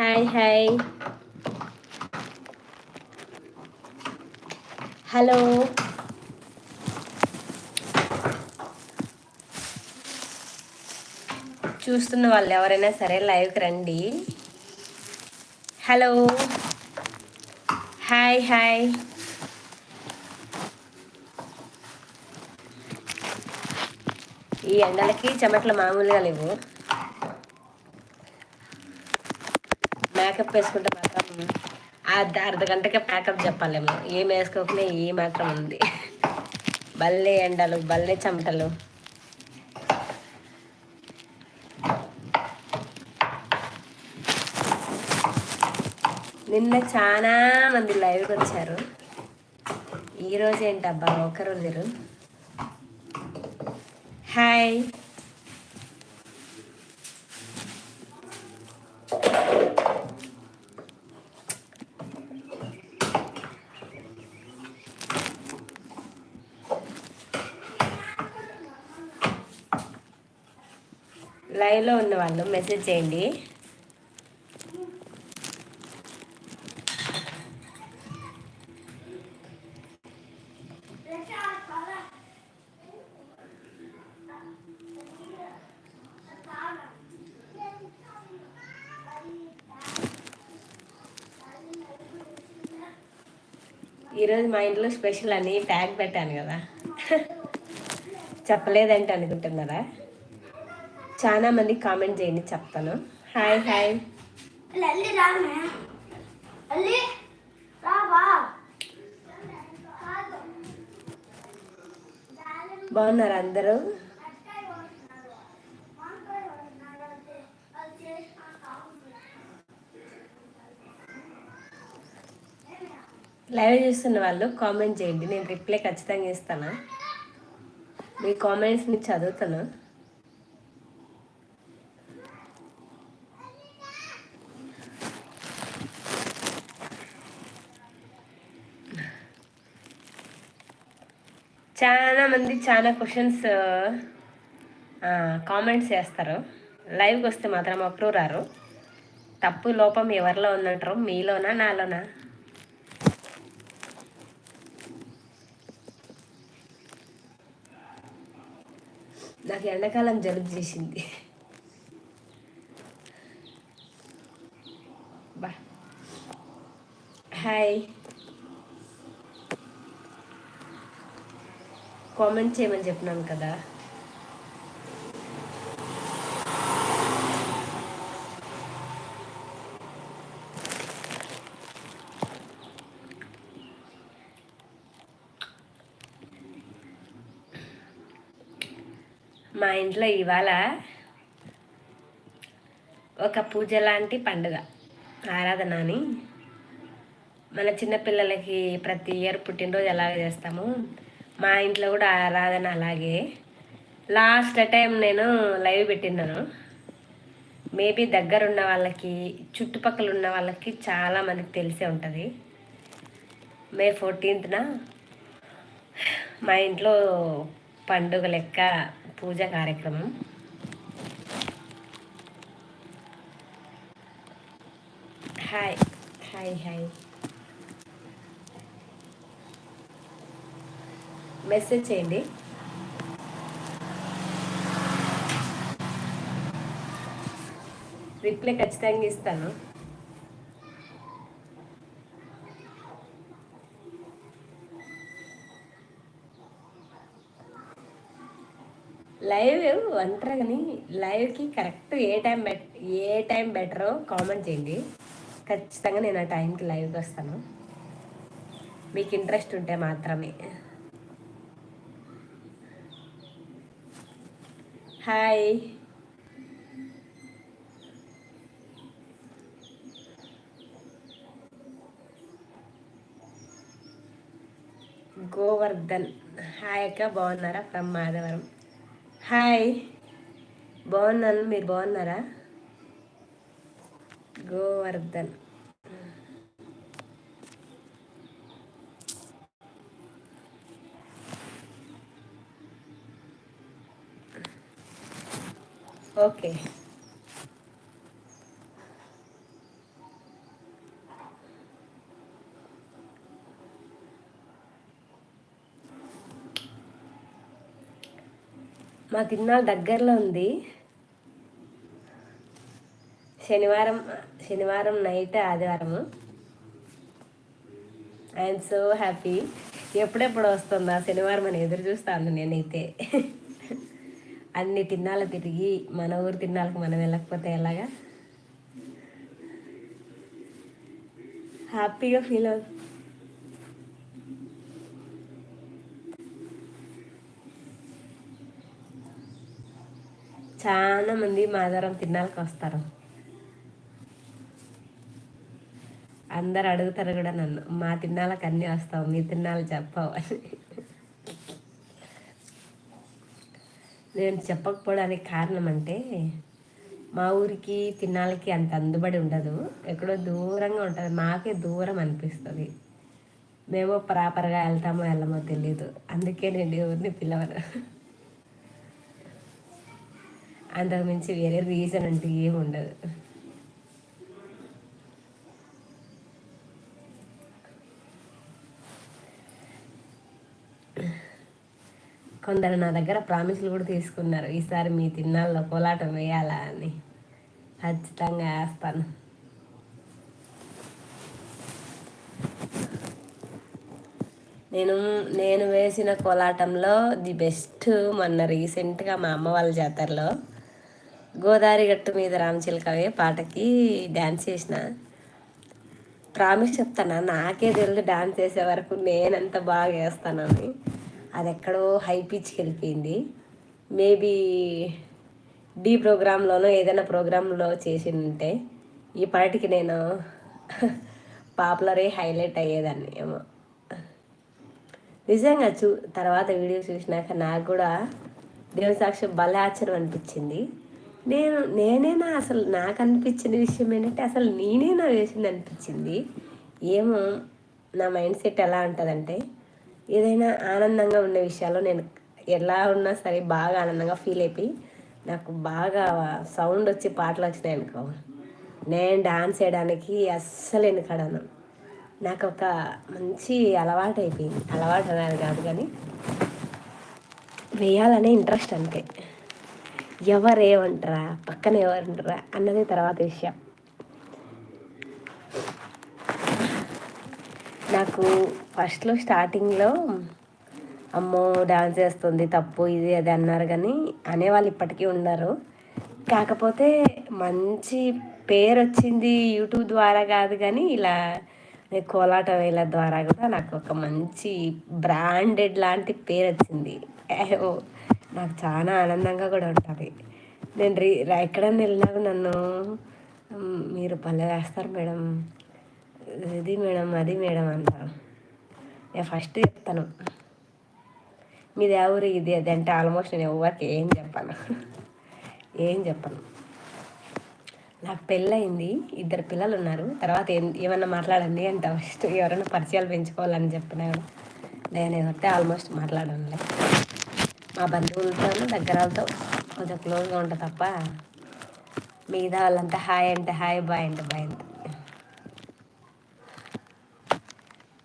Hi hi hello చూస్తున్న వాళ్ళు ఎవరైనా సరే లైవ్కి రండి. హలో హాయ్ హాయ్ ఈ ఎండలకి చెమటలు మామూలుగా లేవు. మేకప్ వేసుకుంటే మాత్రం అర్ధ అర్ధ గంటకే ప్యాకప్ చెప్పాలేమో. ఏం వేసుకోకనే ఏ మాత్రం ఉంది. బల్లే ఎండలు బల్లే చెమటలు. నిన్న చాలా మంది లైవ్కి వచ్చారు. ఈరోజు ఏంటబ్బా? ఒకరు లేరు హాయ్ లైవ్లో ఉన్న వాళ్ళు మెసేజ్ చేయండి. ఈరోజు మా ఇంట్లో స్పెషల్ అని ట్యాగ్ పెట్టాను కదా. చెప్పలేదంటే అనుకుంటున్నారా? చాలా మంది కామెంట్ చేయండి చెప్తాను. Hi hi. బాగున్నారు అందరూ? లైవ్ చూస్తున్న వాళ్ళు కామెంట్ చేయండి నేను రిప్లై ఖచ్చితంగా ఇస్తాను. మీ కామెంట్స్ని చదువుతాను. చాలా మంది చాలా క్వశ్చన్స్ కామెంట్స్ చేస్తారు. లైవ్కి వస్తే మాత్రం అప్రూవ్ రారు. తప్పు లోపం ఎవరిలో ఉందంటారు? మీలోనా నాలోనా? నాకు ఎండాకాలం జలుబు చేసింది. బా. హాయ్ కామెంట్ చేయమని చెప్పినాను కదా. మా ఇంట్లో ఇవాళ ఒక పూజ లాంటి పండుగ ఆరాధన అని. మన చిన్నపిల్లలకి ప్రతి ఇయర్ పుట్టినరోజు ఎలాగ చేస్తాము? మా ఇంట్లో కూడా ఆరాధన అలాగే. లాస్ట్ టైం నేను లైవ్ పెట్టినాను మేబీ దగ్గర ఉన్న వాళ్ళకి చుట్టుపక్కల ఉన్న వాళ్ళకి చాలా మందికి తెలిసే ఉంటుంది. మే ఫోర్టీన్త్న మా ఇంట్లో పండుగ లెక్క పూజ కార్యక్రమం. హాయ్ హాయ్ హాయ్ మెసేజ్ చేయండి. రిప్లై ఖచ్చితంగా ఇస్తాను. లైవ్ అంటారు కానీ లైవ్కి కరెక్ట్ ఏ టైం బెట్ ఏ టైం బెటరో కామెంట్ చేయండి. ఖచ్చితంగా నేను ఆ టైంకి లైవ్కి వస్తాను. మీకు ఇంట్రెస్ట్ ఉంటే మాత్రమే. హాయ్. గోవర్ధన్. హాయ్ అక్క బాగున్నారా? ఫ్రమ్ మాధవరం. హాయ్. బాగున్నాను మీరు బాగున్నారా? గోవర్ధన్. ఓకే. మా తిరునాళ్ళ దగ్గరలో ఉంది. శనివారం శనివారం నైట్ ఆదివారము. ఐఎమ్ సో హ్యాపీ ఎప్పుడెప్పుడు వస్తుందా శనివారం అని ఎదురు చూస్తాను నేనైతే. అన్ని తిన్నాళ్ళు తిరిగి మన ఊరు తిన్నాలకు మనం వెళ్ళకపోతే ఎలాగా? హ్యాపీగా ఫీల్ అవు. చాలా మంది మాధారం తిన్నాలకు వస్తారు. అందరు అడుగుతారు కూడా నన్ను మా తిన్నాలకు అన్నీ వస్తావు మీ తిన్నాలు చెప్పవు అని. నేను చెప్పకపోవడానికి కారణం అంటే మా ఊరికి తినాలకి అంత అందుబడి ఉండదు. ఎక్కడో దూరంగా ఉంటుంది. మాకే దూరం అనిపిస్తుంది. మేము ప్రాపర్గా వెళ్తామో వెళ్ళమో తెలియదు అందుకే నేను ఎవరిని పిలవను. అంతకు మించి వేరే రీజన్ అంటే ఏమి ఉండదు. కొందరు నా దగ్గర ప్రామిస్లు కూడా తీసుకున్నారు. ఈసారి మీ తిన్నాళ్ళలో కోలాటం వేయాలా అని. ఖచ్చితంగా వేస్తాను. నేను నేను వేసిన కోలాటంలో ది బెస్ట్ మొన్న రీసెంట్గా మా అమ్మ వాళ్ళ జాతరలో గోదావరి గట్టు మీద రామచిలకవే పాటకి డ్యాన్స్ చేసిన. ప్రామిస్ చెప్తాను? నాకే తెలియదు డాన్స్ చేసే వరకు నేనంత బాగా వేస్తానని. అది ఎక్కడో హై పిచ్కి వెళ్ళిపోయింది. మేబీ డీ ప్రోగ్రాంలోనో ఏదైనా ప్రోగ్రాంలో చేసి ఉంటే ఈ పాటికి నేను పాపులరే హైలైట్ అయ్యేదాన్ని ఏమో. నిజంగా చూ తర్వాత వీడియో చూసినాక నాకు కూడా దేవుని సాక్షి భలే ఆశ్చర్యం అనిపించింది. నేను నేనేనా అసలు నాకు అనిపించిన విషయం ఏంటంటే అసలు నేనేనా వేసింది అనిపించింది ఏమో నా మైండ్ సెట్ ఎలా ఉంటుందంటే ఏదైనా ఆనందంగా ఉన్న విషయాల్లో నేను ఎలా ఉన్నా సరే బాగా ఆనందంగా ఫీల్ అయిపోయి నాకు బాగా సౌండ్ వచ్చి పాటలు వచ్చినాయి అనుకో. నేను డాన్స్ చేయడానికి అస్సలు వెనకడను. నాకు ఒక మంచి అలవాటు అయిపోయింది. అలవాటు అనేది కాదు కానీ వేయాలనే ఇంట్రెస్ట్ అంతే. ఎవరేమంటారా పక్కన ఎవరంటారా అన్నది తర్వాత విషయం. నాకు ఫస్ట్లో స్టార్టింగ్లో అమ్మో డాన్స్ చేస్తుంది తప్పు ఇది అది అన్నారు కానీ అనేవాళ్ళు ఇప్పటికీ ఉన్నారు కాకపోతే మంచి పేరు వచ్చింది యూట్యూబ్ ద్వారా కాదు కానీ ఇలా కోలాట వేల ద్వారా కూడా నాకు ఒక మంచి బ్రాండెడ్ లాంటి పేరు వచ్చింది నాకు చాలా ఆనందంగా కూడా ఉంటుంది. నేను రీ ఎక్కడన్నా వెళ్ళినా నన్ను మీరు పల్లె వేస్తారు మేడం ఇది మేడం అది మేడం అంటారు. నేను ఫస్ట్ చెప్తాను. మీది ఎవరు ఇది అది అంటే ఆల్మోస్ట్ నేను ఎవరికి ఏం చెప్పాను. ఏం చెప్పను. నాకు పెళ్ళయింది ఇద్దరు పిల్లలు ఉన్నారు. తర్వాత ఏం ఏమన్నా మాట్లాడండి అంటే ఫస్ట్ ఎవరైనా పరిచయాలు పెంచుకోవాలని చెప్పినా కూడా నేను ఎవరితే ఆల్మోస్ట్ మాట్లాడనులే. మా బంధువులతో దగ్గర వాళ్ళతో కొంచెం క్లోజ్గా ఉంటుంది తప్ప మిగతా వాళ్ళంతా హాయ్ అంటే హాయ్ బాయ్ అంటే బాయ్ అంటే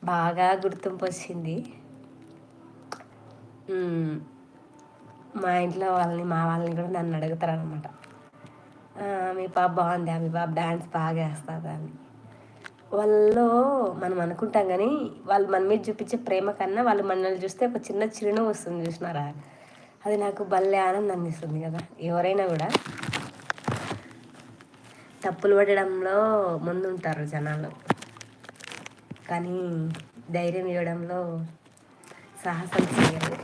బాగా గుర్తింపు వచ్చింది మా ఇంట్లో వాళ్ళని మా వాళ్ళని కూడా నన్ను అడుగుతారు అనమాట మీ పాప బాగుందా? మీ పాప డాన్స్ బాగా వేస్తుంది అని. వాళ్ళలో మనం అనుకుంటాం కానీ వాళ్ళు మన మీద చూపించే ప్రేమ కన్నా వాళ్ళు మనల్ని చూస్తే ఒక చిన్న చిరునవ్వు వస్తుంది చూసినారా? అది నాకు భలే ఆనందాన్ని ఇస్తుంది కదా ఎవరైనా కూడా. తప్పులు పడడంలో ముందుంటారు జనాలు. కానీ ధైర్యం ఇవ్వడంలో సాహసం చేయరు.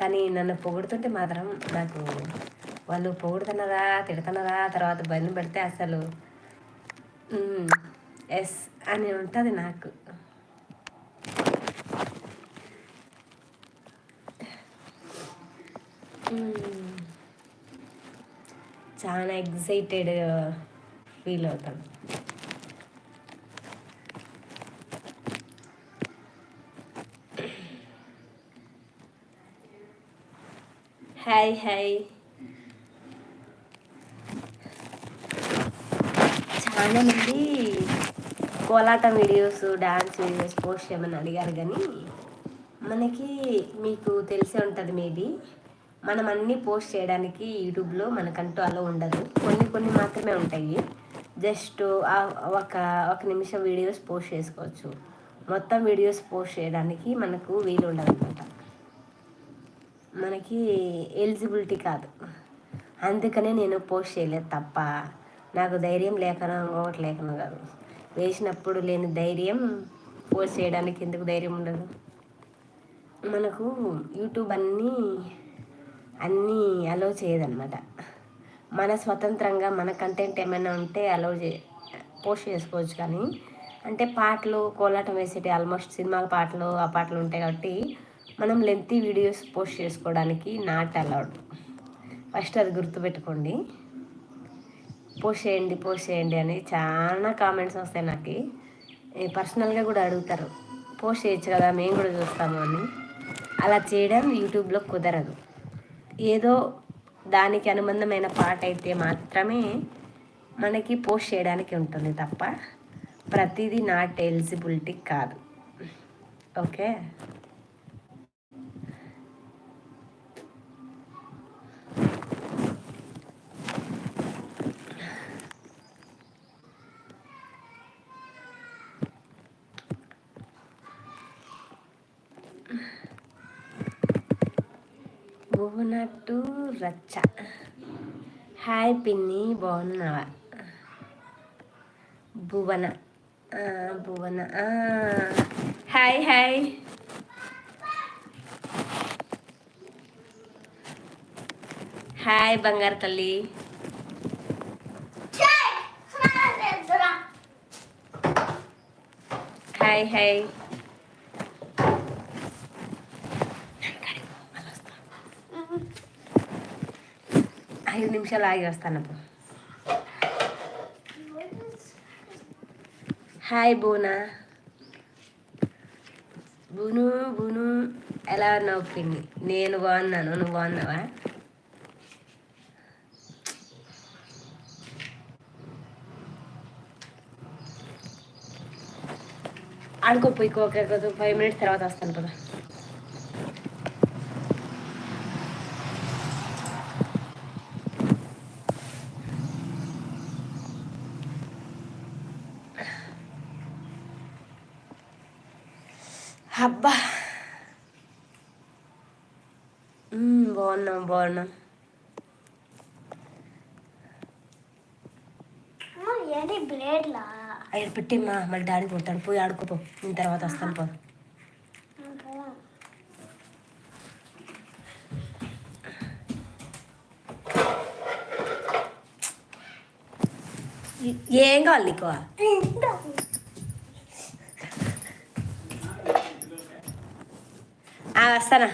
కానీ నన్ను పొగుడుతుంటే మాత్రం నాకు వాళ్ళు పొగుడుతున్నారా తిడుతున్నారా తర్వాత బండి పెడితే అసలు ఎస్ అని ఉంటుంది నాకు. చాలా ఎగ్జైటెడ్ ఫీల్ అవుతాను. హాయ్ హాయ్ చాలా మంది కోలాటం వీడియోస్ డాన్స్ వీడియోస్ పోస్ట్ చేయమని అడిగారు కానీ మనకి మీకు తెలిసే ఉంటుంది మేబీ. మనం అన్నీ పోస్ట్ చేయడానికి యూట్యూబ్లో మనకంటూ అలా ఉండదు. కొన్ని కొన్ని మాత్రమే ఉంటాయి. జస్ట్ ఒక ఒక నిమిషం వీడియోస్ పోస్ట్ చేసుకోవచ్చు. మొత్తం వీడియోస్ పోస్ట్ చేయడానికి మనకు వీలు ఉండదు. అనమాట మనకి ఎలిజిబిలిటీ కాదు. అందుకనే నేను పోస్ట్ చేయలేదు తప్ప. నాకు ధైర్యం లేకనో ఇంకొకటి లేకనో కాదు. వేసినప్పుడు లేని ధైర్యం పోస్ట్ చేయడానికి ఎందుకు ధైర్యం ఉండదు? మనకు యూట్యూబ్ అన్నీ అన్నీ అలో చేయదన్నమాట. మన స్వతంత్రంగా మన కంటెంట్ ఏమైనా ఉంటే అలో చే పోస్ట్ చేసుకోవచ్చు కానీ అంటే పాటలు కోలాటం వేసేటి ఆల్మోస్ట్ సినిమాల పాటలు ఆ పాటలు ఉంటాయి కాబట్టి మనం లెంతీ వీడియోస్ పోస్ట్ చేసుకోవడానికి నాట్ అలౌడ్ ఫస్ట్ అది గుర్తుపెట్టుకోండి. పోస్ట్ చేయండి పోస్ట్ చేయండి అని చాలా కామెంట్స్ వస్తాయి నాకు. పర్సనల్గా కూడా అడుగుతారు. పోస్ట్ చేయొచ్చు కదా మేము కూడా చూస్తాము అని. అలా చేయడం యూట్యూబ్లో కుదరదు. ఏదో దానికి అనుబంధమైన పాట అయితే మాత్రమే మనకి పోస్ట్ చేయడానికి ఉంటుంది తప్ప ప్రతిదీ నాట్ ఎలిజిబిలిటీ కాదు. ఓకే భువనట్టు రచ్చ హాయ్ పిన్ని బాగున్నావా భువన ఆ, భువన ఆ, హాయ్ హాయ్ హాయ్ బంగారు తల్లి Check! Snälla, హాయ్ హాయ్ ఐదు నిమిషాలు ఆగి వస్తాను అప్పుడు హాయ్ బోనా. బును బును ఎలా ఉన్నావు పిన్ని? నేను బాగున్నాను నువ్వు బాగున్నావా? ఆడుకోపోయి ఒక ఫైవ్ మినిట్స్ తర్వాత వస్తాను కదా అబ్బా మ్మ్, బాగున్నాం బాగున్నాం. ఏంటి బ్లేడ్లా? అయ్యి పెట్టిమ్మా మళ్ళీ డాడీ కొడతాడు. పోయి ఆడుకోపో. నేను తర్వాత వస్తాను పో. ఏం కావాలి నీకు? ఆ, వస్తానా?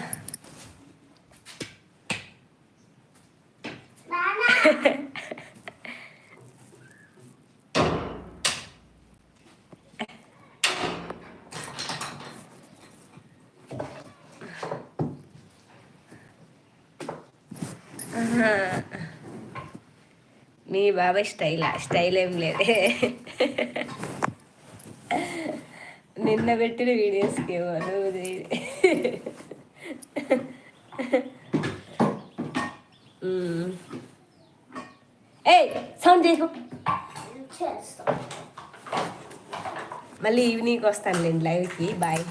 మీ బాబాయ్ స్టైలా స్టైల్ ఏం లేదే. నిన్న పెట్టిన వీడియోస్కి ఏమో. ఏయ్ సౌండ్ చేయకు. మళ్ళీ ఈవినింగ్ వస్తాను నేను లైవ్కి బాయ్.